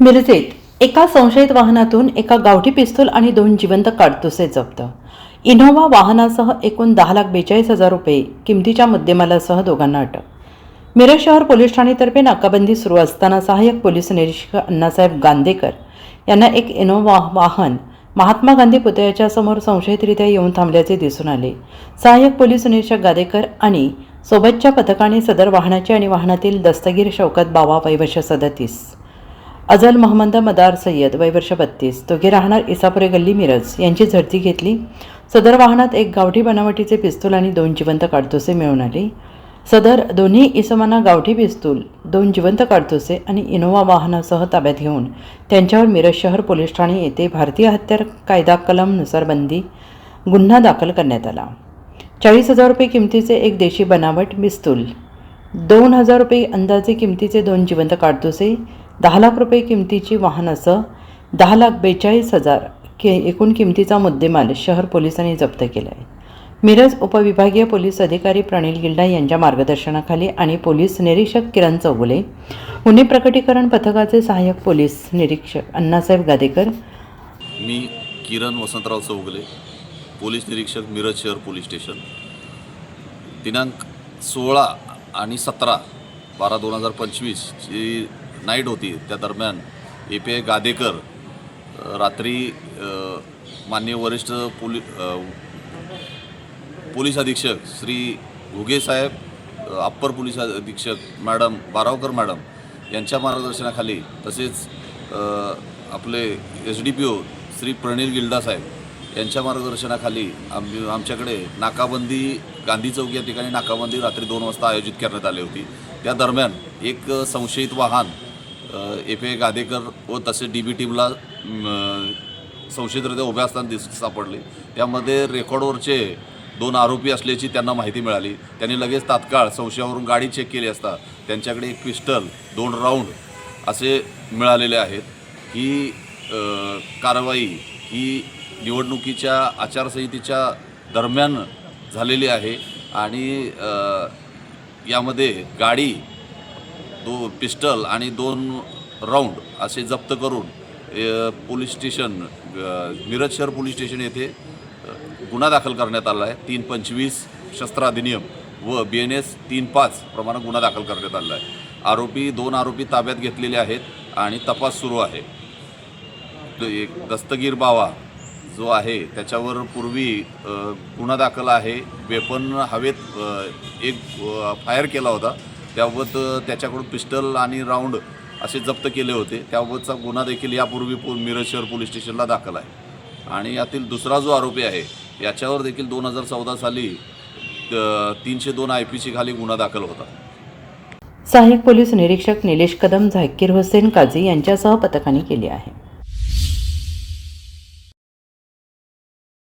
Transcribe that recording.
मिरजेत एका संशयित वाहनातून एका गावठी पिस्तूल आणि दोन जिवंत काडतुसे जप्त. इनोव्हा वाहनासह एकूण दहा लाख बेचाळीस हजार रुपये किमतीच्या मुद्देमालासह दोघांना अटक. मिरज शहर पोलीस ठाणेतर्फे नाकाबंदी सुरू असताना सहाय्यक पोलीस निरीक्षक अण्णासाहेब गांदेकर यांना एक इनोव्हा वाहन महात्मा गांधी पुतळ्याच्या समोर संशयितरित्या येऊन थांबल्याचे दिसून आले. सहाय्यक पोलीस निरीक्षक गादेकर आणि सोबतच्या पथकाने सदर वाहनाचे आणि वाहनातील दस्तगीर शौकत बाबा वैवश सदतीस. अजल महमद मदार सय्यद वयवर्ष बत्तीस. दोघे राहणार इसापुरे गल्ली मिरज. यांची झडती घेतली. सदर वाहनात एक गावठी बनावटीचे पिस्तूल आणि दोन जिवंत काडतुसे मिळून आले. सदर दोन्ही इसमांना गावठी पिस्तूल दोन जिवंत काडतुसे आणि इनोव्हा वाहनासह ताब्यात घेऊन त्यांच्यावर मिरज शहर पोलीस ठाणे येथे भारतीय हत्यार कायदा कलमनुसार बंदी गुन्हा दाखल करण्यात आला. चाळीस हजार रुपये किमतीचे एक देशी बनावट पिस्तूल दोन हजार रुपये अंदाजे किमतीचे दोन जिवंत काडतुसे दहा लाख रुपये किमतीची वाहनासह दहा लाख बेचाळीस हजार के एकूण किमतीचा मुद्देमाल शहर पोलिसांनी जप्त केला आहे मिरज उपविभागीय पोलीस अधिकारी प्रणील गिल्डा यांच्या मार्गदर्शनाखाली आणि पोलीस निरीक्षक किरण चौगुले गुन्हे प्रकटीकरण पथकाचे सहाय्यक पोलीस निरीक्षक अण्णासाहेब गादेकर मी किरण वसंतराव चौगुले पोलीस निरीक्षक मिरज शहर पोलीस स्टेशन. दिनांक सोळा आणि सतरा बारा दोन हजार पंचवीसची नाईट होती. त्या दरम्यान ए पी आय गादेकर रात्री माननीय वरिष्ठ पोली पोलीस अधीक्षक श्री घुगेसाहेब अप्पर पोलीस अधीक्षक मॅडम बारावकर मॅडम यांच्या मार्गदर्शनाखाली तसेच आपले S D P O Shri Pranil गिल्डासाहेब यांच्या मार्गदर्शनाखाली आम आमच्याकडे नाकाबंदी गांधी चौक या ठिकाणी नाकाबंदी रात्री दोन वाजता आयोजित करण्यात आली होती. त्या दरम्यान एक संशयित वाहन एफ ए गादेकर व तसेच डी बी टीमला संशयितरित्या उभ्या असताना दिस सापडले. त्यामध्ये रेकॉर्डवरचे दोन आरोपी असल्याची त्यांना माहिती मिळाली. त्यांनी लगेच तात्काळ संशयावरून गाडी चेक केली असता त्यांच्याकडे एक पिस्टल दोन राऊंड असे मिळालेले आहेत. ही कारवाई ही निवडणुकीच्या आचारसंहितेच्या दरम्यान झालेली आहे आणि यामध्ये गाडी दो पिस्टल आणि दोन राऊंड असे जप्त करून पोलीस स्टेशन मिरज शहर पोलीस स्टेशन येथे गुन्हा दाखल करण्यात आला आहे. तीन पंचवीस शस्त्र अधिनियम व बी एन एस तीन पाच प्रमाणे गुन्हा दाखल करण्यात आला आहे. आरोपी दोन आरोपी ताब्यात घेतलेले आहेत आणि तपास सुरू आहे. एक दस्तगीर बावा जो आहे त्याच्यावर पूर्वी गुन्हा दाखल आहे. वेपन हवेत एक फायर केला होता. त्याबाबत त्याच्याकडून पिस्टल आणि राऊंड असे जप्त केले होते. त्याबाबतचा गुन्हा देखील यापूर्वी पो मिरज शहर पोलीस स्टेशनला दाखल आहे. आणि यातील दुसरा जो आरोपी आहे याच्यावर देखील दोन हजार चौदा साली तीनशे दोन आय पी सी खाली गुन्हा दाखल होता. सहाय्यक पोलीस निरीक्षक निलेश कदम झाकीर हुसेन काझी यांच्यासह पथकाने केली आहे.